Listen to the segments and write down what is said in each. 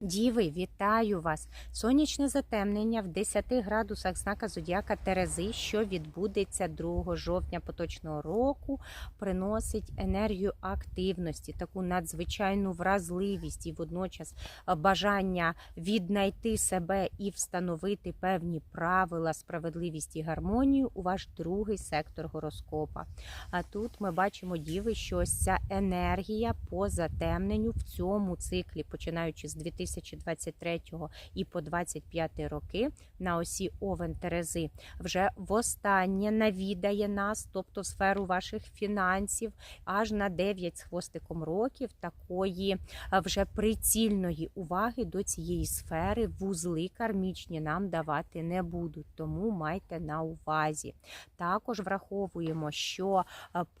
Діви, вітаю вас! Сонячне затемнення в 10 градусах знака Зодіака Терези, що відбудеться 2 жовтня поточного року, приносить енергію активності, таку надзвичайну вразливість і водночас е, бажання віднайти себе і встановити певні правила, справедливість і гармонію у ваш другий сектор гороскопа. А тут ми бачимо діви, що ось ця енергія по затемненню в цьому циклі, починаючи з 2023 і по 25 роки на осі Овен Терези, вже востаннє навідає нас, тобто сферу ваших фінансів, аж на 9 з хвостиком років такої вже прицільної уваги до цієї сфери вузли кармічні нам давати не будуть. Тому майте на увазі. Також враховуємо, що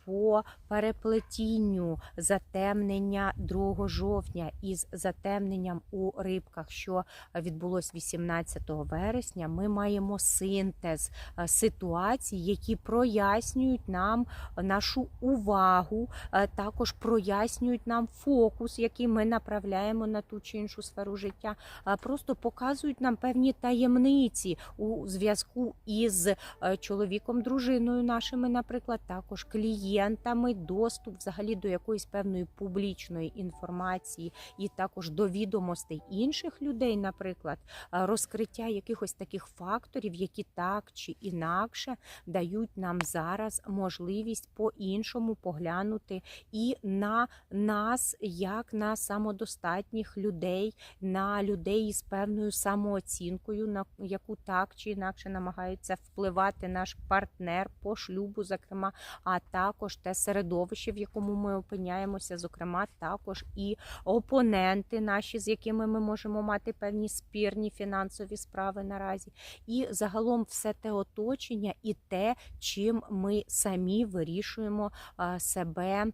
по переплетінню затемнення 2 жовтня із затемненням рибках, що відбулось 18 вересня, ми маємо синтез е, ситуацій, які прояснюють нам нашу увагу, е, також прояснюють нам фокус, який ми направляємо на ту чи іншу сферу життя, просто показують нам певні таємниці у зв'язку із е, чоловіком, дружиною нашими, наприклад, також клієнтами, доступ взагалі до якоїсь певної публічної інформації і також до відомостей інших людей, наприклад, е, розкриття якихось таких факторів, які так чи інакше дають нам зараз можливість по-іншому поглянути і на нас, як на самодостатніх людей, на людей із певною самооцінкою, на яку так чи інакше намагається впливати наш партнер по шлюбу, зокрема, а також те середовище, в якому ми опиняємося, зокрема, також і опоненти наші, з якими ми можемо мати певні спірні фінансові справи наразі, і загалом все те оточення і те, чим ми самі вирішуємо себе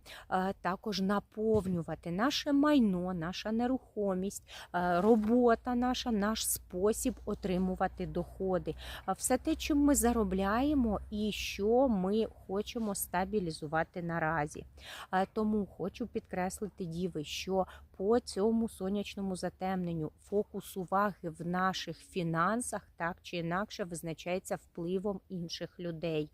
також наповнювати наше майно, наша нерухомість, робота наша, наш спосіб отримувати доходи. Все те, чим ми заробляємо і що ми хочемо стабілізувати наразі. Тому хочу підкреслити діви, що по цьому сонячному затемненню фокус уваги в наших фінансах так чи інакше визначається впливом інших людей.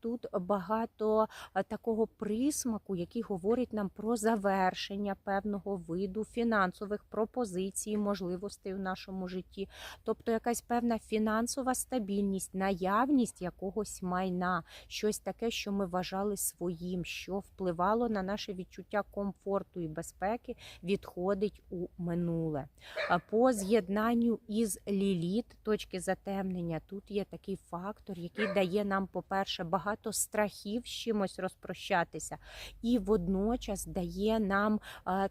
Тут багато такого присмаку, який говорить нам про завершення певного виду фінансових пропозицій, можливостей у нашому житті, тобто якась певна фінансова стабільність, наявність якогось майна, щось таке, що ми вважали своїм, що впливало на наше відчуття комфорту і безпеки, відходить у минуле. По з'єднанню із ліліт, точки затемнення, тут є такий фактор, який дає нам, по-перше, багато страхів з чимось розпрощатися, і водночас дає нам а,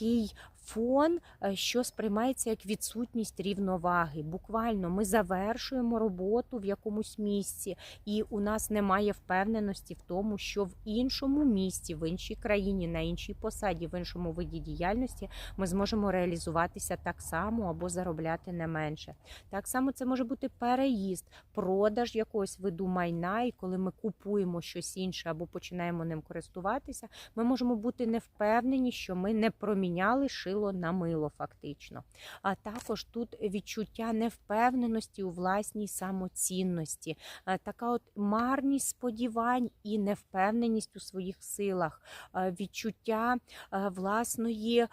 такий фон, е, що сприймається як відсутність рівноваги. Буквально ми завершуємо роботу в якомусь місці, і у нас немає впевненості в тому, що в іншому місті, в іншій країні, на іншій посаді, в іншому виді діяльності ми зможемо реалізуватися так само або заробляти не менше. Так само це може бути переїзд, продаж якогось виду майна, і коли ми купуємо щось інше або починаємо ним користуватися, ми можемо бути не впевнені, що ми не проміняли шило на мило, фактично. А також тут відчуття невпевненості у власній самоцінності, Е, така от марність сподівань і невпевненість у своїх силах, е, відчуття е, власної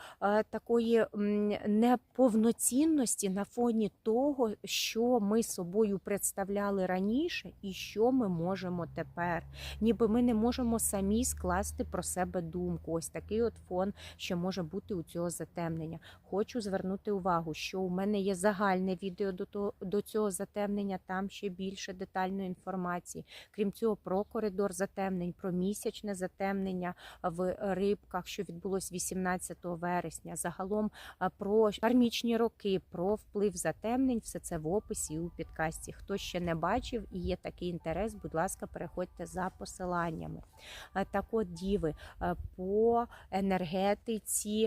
такої неповноцінності на фоні того, що ми собою представляли раніше, і що ми можемо тепер. Ніби ми не можемо самі скласти про себе думку. Ось такий от фон, що може бути у цього затемнення. Хочу звернути увагу, що у мене є загальне відео до того до цього затемнення. Там ще більше детальної інформації. Крім цього, про коридор затемнень, про місячне затемнення в рибках, що відбулось 18 вересня. Загалом про кармічні роки, про вплив затемнень. Все це в описі і у підкасті. Хто ще не бачив і є такий інтерес, будь ласка, переходьте за посиланнями. Так от, діви, по енергетиці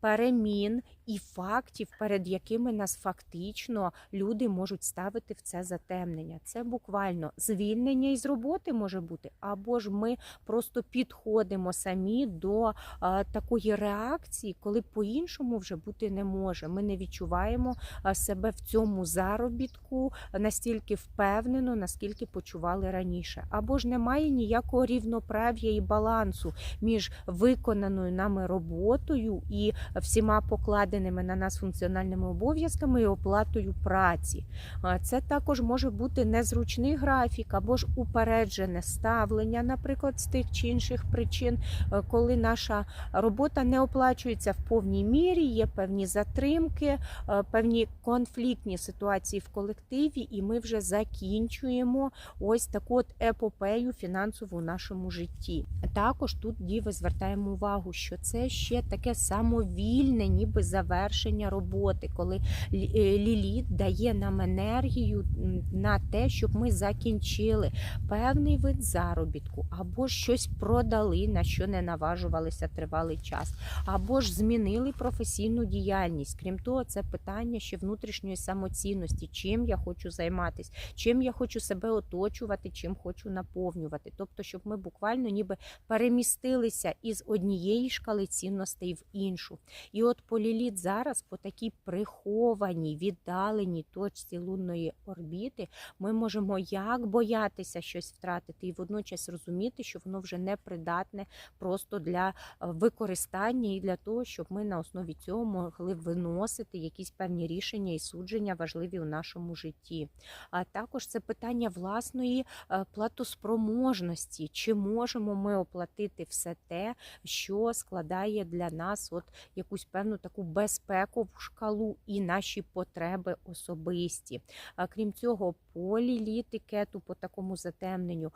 перемін і фактів, перед якими нас фактично люди можуть ставити в це затемнення. Це буквально звільнення із роботи може бути, або ж ми просто підходимо самі до а, такої реакції, коли по-іншому вже бути не може. Ми не відчуваємо себе в цьому заробітку настільки впевнено, наскільки почували раніше, або ж немає ніякого рівноправ'я і балансу між виконаною нами роботою і всіма покладеними на нас функціональними обов'язками і оплатою праці. Це також може бути незручний графік або ж упереджене ставлення, наприклад, з тих чи інших причин, е, коли наша робота не оплачується в повній мірі, є певні затримки, е, певні конфліктні ситуації в колективі, і ми вже закінчуємо ось таку от епопею фінансову в нашому житті. Також тут діви звертаємо увагу, що це ще таке самовільне, ніби завершення роботи, коли е, Ліліт дає нам енергію на те, щоб ми закінчили певний вид заробітку, або щось продали, на що не наважувалися тривалий час, або ж змінили професійну діяльність. Крім того, це питання ще внутрішньої самоцінності, чим я хочу займатися, чим я хочу себе оточувати, чим хочу наповнювати. Тобто, щоб ми буквально ніби перемістилися із однієї шкали цінностей в іншу. І от поліліт зараз по такій прихованій, віддаленій точці лунної орбіти ми можемо як боятися щось втратити, і водночас розуміти, що воно вже не придатне просто для е, використання і для того, щоб ми на основі цього могли виносити якісь певні рішення і судження важливі у нашому житті. А також це питання власної е, платоспроможності, чи можемо ми оплатити все те, що складає для нас от якусь певну таку безпекову шкалу і наші потреби особисті. Крім цього, по ліліти по такому затемненню,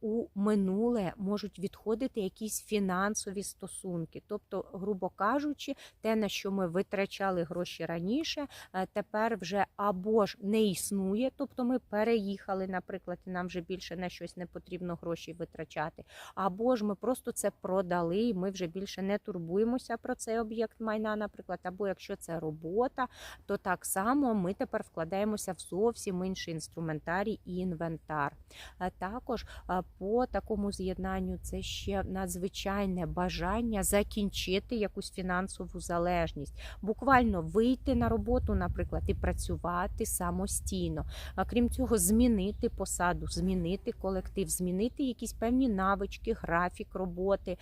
у минуле можуть відходити якісь фінансові стосунки. Тобто, грубо кажучи, те, на що ми витрачали гроші раніше, е, тепер вже або ж не існує, тобто ми переїхали, наприклад, і нам вже більше на щось не потрібно гроші витрачати, або ж ми просто це продали, і ми вже більше не турбуємося про цей об'єкт майна, наприклад, або якщо це робота, то так само ми тепер вкладаємося в зовсім інший інструментарій і інвентар. Також по такому з'єднанню це ще надзвичайне бажання закінчити якусь фінансову залежність, буквально вийти на роботу, наприклад, і працювати самостійно. Крім цього, змінити посаду, змінити колектив, змінити якісь певні навички, графік роботи,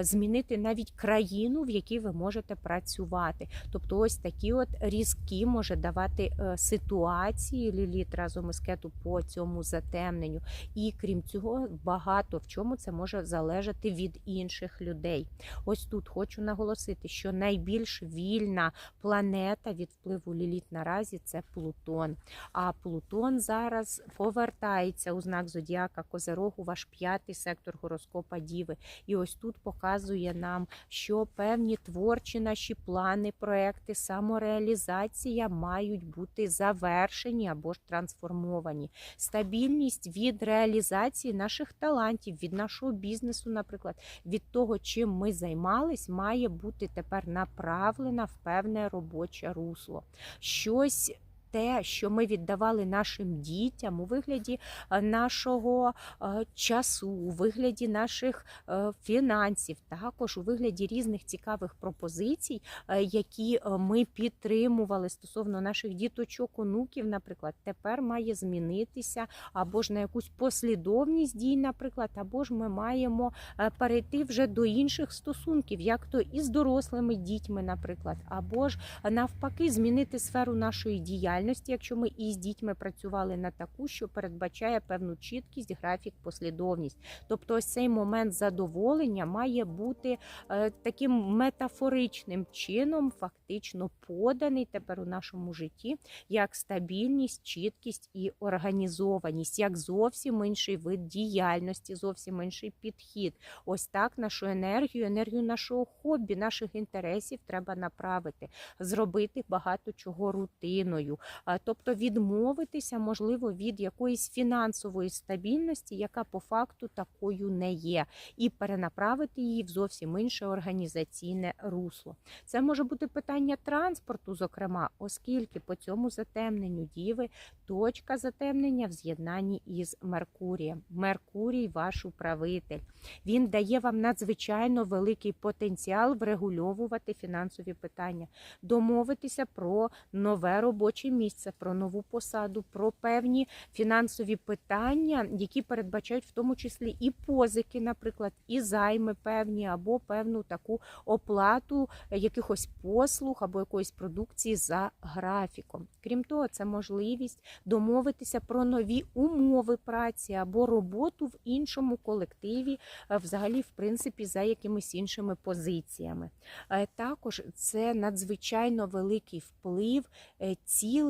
змінити навіть країну, в якій ви можете працювати. Тобто, ось такі от різкі може давати е, ситуації ліліт разом із кету по цьому затемненню. І крім цього, багато в чому це може залежати від інших людей. Ось тут хочу наголосити, що найбільш вільна планета від впливу ліліт наразі це Плутон. А Плутон зараз повертається у знак Зодіака Козерогу, ваш п'ятий сектор гороскопа Діви. І ось тут показує нам, що певні творчі наші плани, проекти, самореалізація мають бути завершені або ж трансформовані. Стабільність від реалізації наших талантів, від нашого бізнесу, наприклад, від того, чим ми займались, має бути тепер направлена в певне робоче русло. Щось те, що ми віддавали нашим дітям у вигляді е, нашого е, часу, у вигляді наших е, фінансів, також у вигляді різних цікавих пропозицій, які ми підтримували стосовно наших діточок, онуків, наприклад, тепер має змінитися або ж на якусь послідовність дій, наприклад, або ж ми маємо перейти вже до інших стосунків, як то і з дорослими дітьми, наприклад, або ж навпаки змінити сферу нашої діяльності, якщо ми і з дітьми працювали на таку, що передбачає певну чіткість, графік, послідовність. Тобто, ось цей момент задоволення має бути е, таким метафоричним чином, фактично поданий тепер у нашому житті як стабільність, чіткість і організованість, як зовсім інший вид діяльності, зовсім інший підхід. Ось так нашу енергію, енергію нашого хобі, наших інтересів треба направити, зробити багато чого рутиною, тобто відмовитися, можливо, від якоїсь фінансової стабільності, яка по факту такою не є, і перенаправити її в зовсім інше організаційне русло. Це може бути питання транспорту, зокрема, оскільки по цьому затемненню діви точка затемнення в з'єднанні із Меркурієм. Меркурій ваш управитель. Він дає вам надзвичайно великий потенціал врегульовувати фінансові питання, домовитися про нове робоче місце, про нову посаду, про певні фінансові питання, які передбачають в тому числі і позики, наприклад, і займи певні, або певну таку оплату якихось послуг або якоїсь продукції за графіком. Крім того, це можливість домовитися про нові умови праці або роботу в іншому колективі, е, взагалі, в принципі, за якимись іншими позиціями. Е, Також це надзвичайно великий вплив е,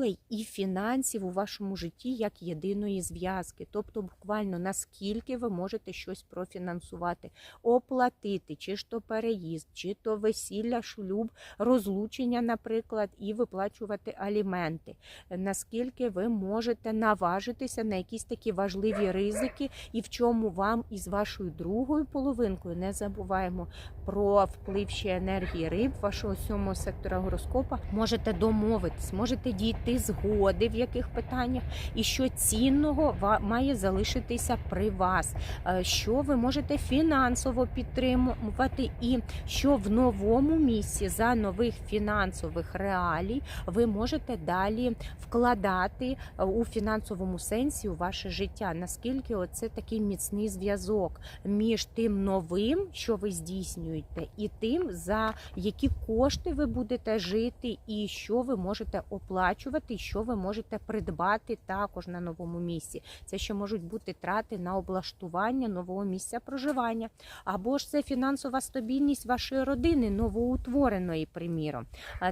цілей і фінансів у вашому житті як єдиної зв'язки, тобто буквально наскільки ви можете щось профінансувати, оплатити, чи ж то переїзд, чи то весілля, шлюб, розлучення, наприклад, і виплачувати аліменти. Наскільки ви можете наважитися на якісь такі важливі ризики, і в чому вам із вашою другою половинкою не забуваємо про вплив ще енергії риб, вашого сьомого сектора гороскопа, можете домовитись, можете дійти згоди в яких питаннях, і що цінного має залишитися при вас, Е, що ви можете фінансово підтримувати, і що в новому місці за нових фінансових реалій ви можете далі вкладати е, у фінансовому сенсі у ваше життя. Наскільки оце такий міцний зв'язок між тим новим, що ви здійснюєте, і тим, за які кошти ви будете жити, і що ви можете оплачувати, і що ви можете придбати також на новому місці. Це ще можуть бути трати на облаштування нового місця проживання, або ж це фінансова стабільність вашої родини, новоутвореної, приміром.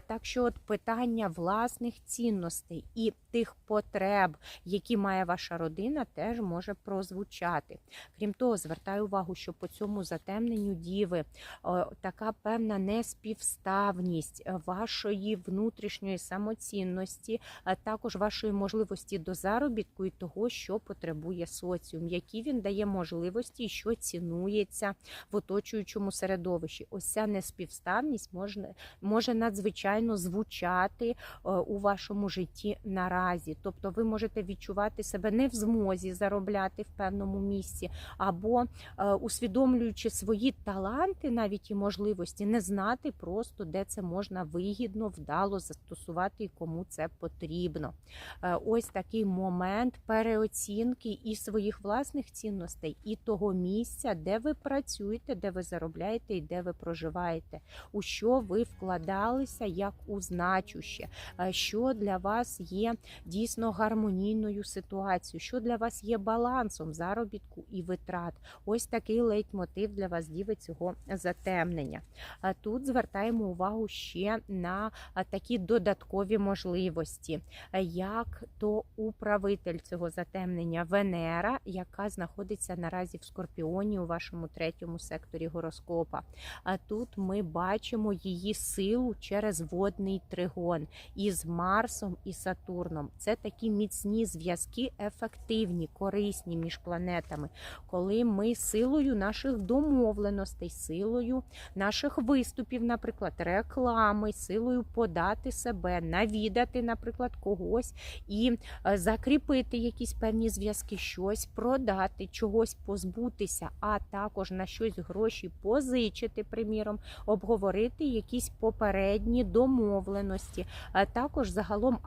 Так що от питання власних цінностей і тих потреб, які має ваша родина, теж може прозвучати. Крім того, звертаю увагу, що по цьому затемненню діви о, така певна неспівставність е, вашої внутрішньої самоцінності, а також вашої можливості до заробітку і того, що потребує соціум, які він дає можливості, і що цінується в оточуючому середовищі. Ось ця неспівставність може, може надзвичайно звучати е, у вашому житті наразі. Тобто ви можете відчувати себе не в змозі заробляти в певному місці, або е, усвідомлюючи свої таланти, навіть і можливості, не знати просто, де це можна вигідно, вдало застосувати і кому це потрібно. Е, Ось такий момент переоцінки і своїх власних цінностей, і того місця, де ви працюєте, де ви заробляєте і де ви проживаєте, у що ви вкладалися як у значуще, е, що для вас є дійсно гармонійною ситуацією, що для вас є балансом заробітку і витрат. Ось такий лейтмотив для вас діви цього затемнення. Тут звертаємо увагу ще на такі додаткові можливості, як то управитель цього затемнення Венера, яка знаходиться наразі в Скорпіоні у вашому третьому секторі гороскопа. А тут ми бачимо її силу через водний тригон із Марсом і Сатурном. Це такі міцні зв'язки, ефективні, корисні між планетами, коли ми силою наших домовленостей, силою наших виступів, наприклад, реклами, силою подати себе, навідати, наприклад, когось і е, закріпити якісь певні зв'язки, щось продати, чогось позбутися, а також на щось гроші позичити, приміром, обговорити якісь попередні домовленості, також загалом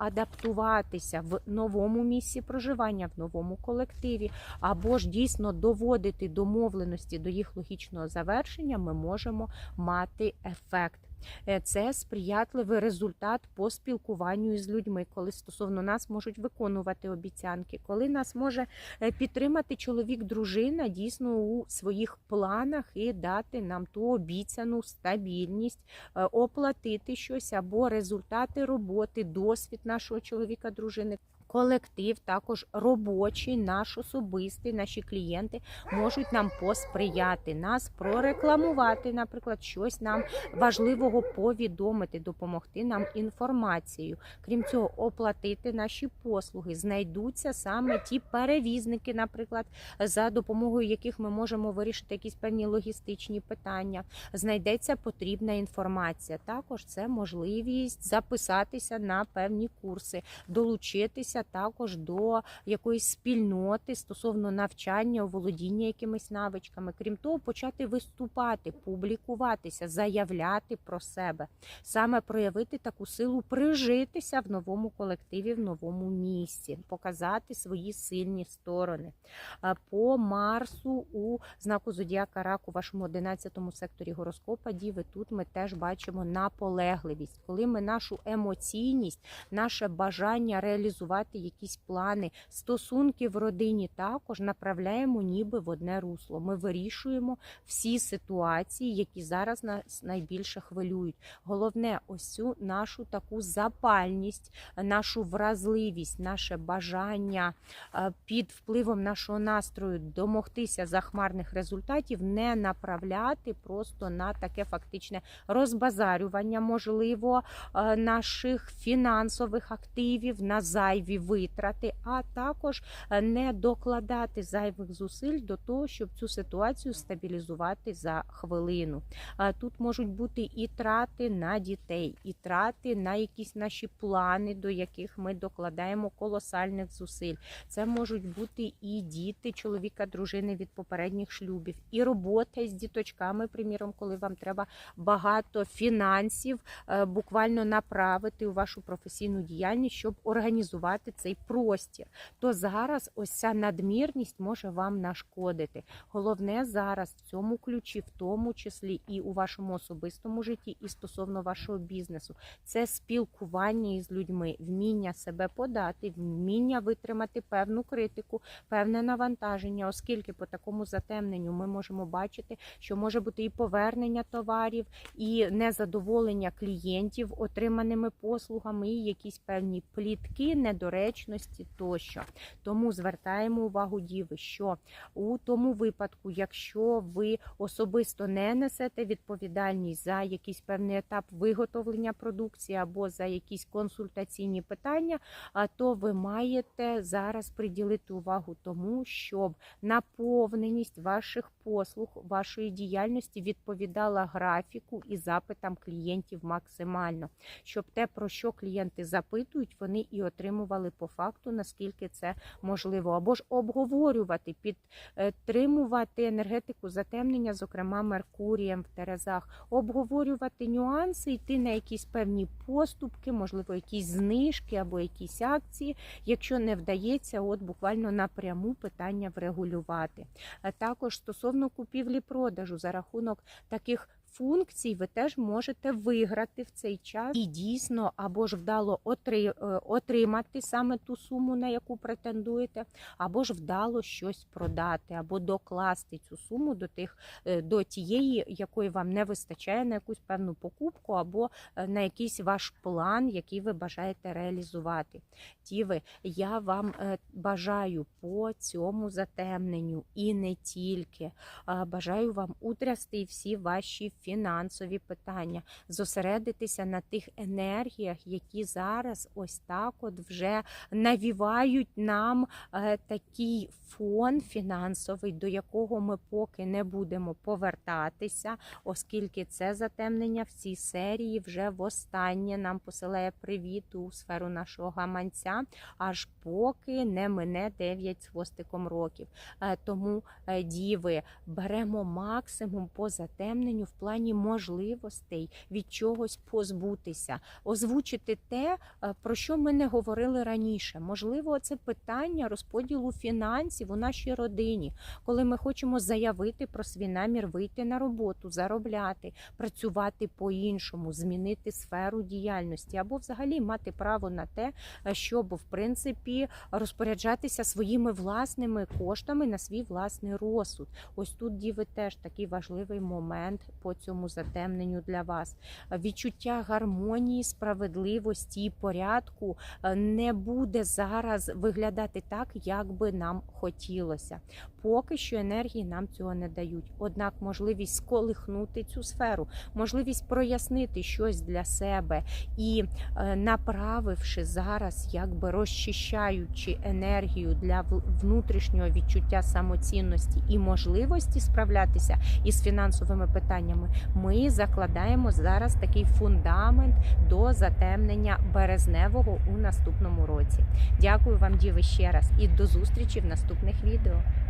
адаптуватися в новому місці проживання, в новому колективі, або ж дійсно доводити домовленості до їх логічного завершення, ми можемо мати ефект. Е, Це сприятливий результат по спілкуванню із людьми, коли стосовно нас можуть виконувати обіцянки, коли нас може е, підтримати чоловік, дружина дійсно у своїх планах і дати нам ту обіцяну стабільність, е, оплатити щось або результати роботи, досвід нашого чоловіка, дружини. Колектив, також робочий, наш особистий, наші клієнти можуть нам посприяти, нас прорекламувати, наприклад, щось нам важливого повідомити, допомогти нам інформацією. Крім цього, оплатити наші послуги. Знайдуться саме ті перевізники, наприклад, за допомогою яких ми можемо вирішити якісь певні логістичні питання. Знайдеться потрібна інформація. Також це можливість записатися на певні курси, долучитися також до якоїсь спільноти стосовно навчання, оволодіння якимись навичками. Крім того, почати виступати, публікуватися, заявляти про себе, саме проявити таку силу, прижитися в новому колективі, в новому місці, показати свої сильні сторони. По Марсу у знаку Зодіака Раку, в вашому 11-му секторі гороскопа, Діви, тут ми теж бачимо наполегливість, коли ми нашу емоційність, наше бажання реалізувати якісь плани, стосунки в родині також направляємо ніби в одне русло. Ми вирішуємо всі ситуації, які зараз нас найбільше хвилюють. Головне, ось цю нашу таку запальність, нашу вразливість, наше бажання е, під впливом нашого настрою домогтися захмарних результатів, не направляти просто на таке фактичне розбазарювання, можливо, е, наших фінансових активів на зайві витрати, а також е, не докладати зайвих зусиль до того, щоб цю ситуацію стабілізувати за хвилину. Тут можуть бути і трати на дітей, і трати на якісь наші плани, до яких ми докладаємо колосальних зусиль. Це можуть бути і діти чоловіка, дружини від попередніх шлюбів, і робота з діточками, приміром, коли вам треба багато фінансів е, буквально направити у вашу професійну діяльність, щоб організувати цей простір. То зараз ось ця надмірність може вам нашкодити. Головне зараз в цьому ключі, в тому числі і у вашому особистому житті, і стосовно вашого бізнесу, це спілкування із людьми, вміння себе подати, вміння витримати певну критику, певне навантаження, оскільки по такому затемненню ми можемо бачити, що може бути і повернення товарів, і незадоволення клієнтів отриманими послугами, і якісь певні плітки, недоречності тощо. Тому звертаємо увагу діви, що у тому випадку, якщо ви особисто не несете відповідальність за якийсь певний етап виготовлення продукції або за якісь консультаційні питання, то ви маєте зараз приділити увагу тому, щоб наповненість ваших послуг, вашої діяльності відповідала графіку і запитам клієнтів максимально, щоб те, про що клієнти запитують, вони і отримували по факту, наскільки це можливо, або ж обговорювати, підтримувати енергетику затемнення, зокрема Меркурієм в Терезах, обговорювати нюанси, йти на якісь певні поступки, можливо, якісь знижки або якісь акції, якщо не вдається, от буквально напряму питання врегулювати. Також стосовно купівлі-продажу за рахунок таких функцій ви теж можете виграти в цей час і дійсно або ж вдало е, отримати саме ту суму, на яку претендуєте, або ж вдало щось продати, або докласти цю суму до тих е, до тієї, якої вам не вистачає на якусь певну покупку, або е, на якийсь ваш план, який ви бажаєте реалізувати. Тіви, я вам бажаю по цьому затемненню і не тільки. Бажаю вам утрясти всі ваші фінансові питання, зосередитися на тих енергіях, які зараз ось так от вже навівають нам е, такий фон фінансовий, до якого ми поки не будемо повертатися, оскільки це затемнення в цій серії вже востаннє нам посилає привіт у сферу нашого гаманця, аж поки не мине 9 з хвостиком років. Е, Тому е, діви беремо максимум по затемненню в плані можливостей від чогось позбутися, озвучити те, е, про що ми не говорили раніше. Можливо, це питання розподілу фінансів у нашій родині, коли ми хочемо заявити про свій намір вийти на роботу, заробляти, працювати по-іншому, змінити сферу діяльності або взагалі мати право на те, е, щоб в принципі розпоряджатися своїми власними коштами на свій власний розсуд. Ось тут діви теж такий важливий момент по цьому затемненню для вас. Відчуття гармонії, справедливості і порядку е, не буде зараз виглядати так, як би нам хотілося. Поки що енергії нам цього не дають. Однак можливість сколихнути цю сферу, можливість прояснити щось для себе і е, направивши зараз, якби розчищаючи енергію для внутрішнього відчуття самоцінності і можливості справлятися із фінансовими питаннями, ми закладаємо зараз такий фундамент до затемнення березневого у наступному році. Дякую вам, діви, ще раз і до зустрічі в наступних відео.